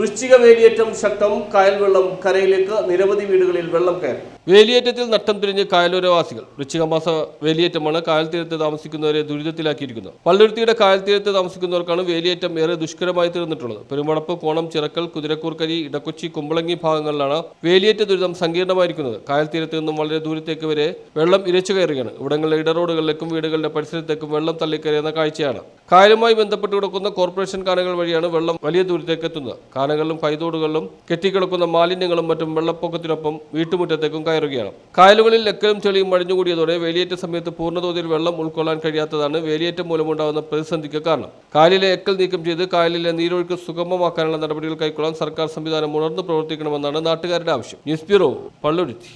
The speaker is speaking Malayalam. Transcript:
വൃശ്ചിക വേലിയേറ്റം ശക്തം കായൽ വെള്ളം കരയിലേക്ക് നിരവധി വീടുകളിൽ വെള്ളം കയറി. വേലിയേറ്റത്തിൽ നട്ടം തിരിഞ്ഞ് കായലോരവാസികൾ. വൃശ്ചിക മാസ വേലിയേറ്റമാണ് കായൽ തീരത്ത് താമസിക്കുന്നവരെ ദുരിതത്തിലാക്കിയിരിക്കുന്നത്. പള്ളുരുത്തിയുടെ കായൽ തീരത്ത് താമസിക്കുന്നവർക്കാണ് വേലിയേറ്റം ഏറെ ദുഷ്കരമായി തീർന്നിട്ടുള്ളത്. പെരുമടപ്പ് കോണം ചിറക്കൽ കുതിരക്കൂർക്കരി ഇടക്കൊച്ചി കുമ്പളങ്ങി ഭാഗങ്ങളിലാണ് വേലിയേറ്റ ദുരിതം സങ്കീർണമായിരിക്കുന്നത്. കായൽ തീരത്ത് നിന്നും വളരെ ദൂരത്തേക്ക് വരെ വെള്ളം ഇരച്ചു കയറുകയാണ്. ഇവിടങ്ങളിലെ ഇടറോഡുകളിലേക്കും വീടുകളുടെ പരിസരത്തേക്കും വെള്ളം തള്ളിക്കയറുന്ന കാഴ്ചയാണ്. കായലുമായി ബന്ധപ്പെട്ട് കിടക്കുന്ന കോർപ്പറേഷൻ കാനകൾ വഴിയാണ് വെള്ളം വലിയ ദൂരത്തേക്ക് എത്തുന്നത്. കാനകളിലും കൈതോടുകളിലും കെട്ടിക്കിടക്കുന്ന മാലിന്യങ്ങളും മറ്റും വെള്ളപ്പൊക്കത്തിനൊപ്പം വീട്ടുമുറ്റത്തേക്കും കയറുകയാണ്. കായലുകളിൽ എക്കലും ചെളിയും മഴഞ്ഞുകൂടിയതോടെ വേലിയേറ്റ സമയത്ത് പൂർണതോതിൽ വെള്ളം ഉൾക്കൊള്ളാൻ കഴിയാത്തതാണ് വേലിയേറ്റം മൂലമുണ്ടാകുന്ന പ്രതിസന്ധിക്ക് കാരണം. കായലിലെ എക്കൽ നീക്കം ചെയ്ത് കായലിലെ നീരൊഴുക്ക് സുഗമമാക്കാനുള്ള നടപടികൾ കൈക്കൊള്ളാൻ സർക്കാർ സംവിധാനം ഉണർന്നു പ്രവർത്തിക്കണമെന്നാണ് നാട്ടുകാരുടെ ആവശ്യം. News bureau Palluruthy.